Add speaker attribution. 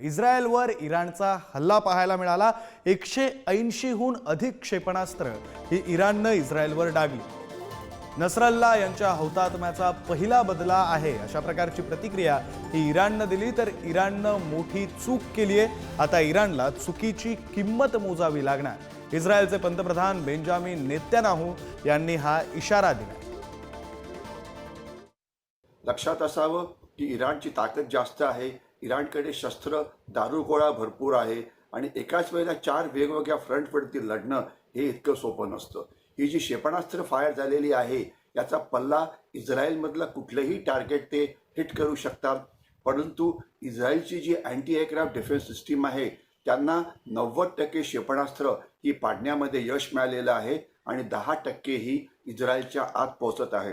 Speaker 1: इस्रायलवर इराणचा हल्ला पाहायला मिळाला. एकशे ऐंशीहून अधिक क्षेपणास्त्र ही इराणनं इस्रायलवर डागली. नसरल्ला यांच्या हौतात्म्याचा पहिला बदला आहे अशा प्रकारची प्रतिक्रिया ही इराणनं दिली. तर इराणनं मोठी चूक केली आहे. आता इराणला चुकीची किंमत मोजावी लागणार. इस्रायलचे पंतप्रधान बेंजामिन नेत्यानाहू यांनी हा इशारा दिला.
Speaker 2: लक्षात असावं की इराणची ताकद जास्त आहे. इराणकडे शस्त्र दारुगोळा भरपूर आहे आणि एकाच वेळेला चार वेगवेगळ्या फ्रंटवरती लढणं हे इतकं सोपं नसतं. ही जी क्षेपणास्त्र फायर झालेली आहे याचा पल्ला इस्रायलमधलं कुठलंही टार्गेट ते हिट करू शकतात. परंतु इस्रायलची जी अँटी एअरक्राफ्ट डिफेन्स सिस्टीम आहे त्यांना नव्वद टक्के क्षेपणास्त्र ही पाडण्यामध्ये यश मिळालेलं आहे आणि दहा टक्के ही इस्रायलच्या आत पोहोचत आहे.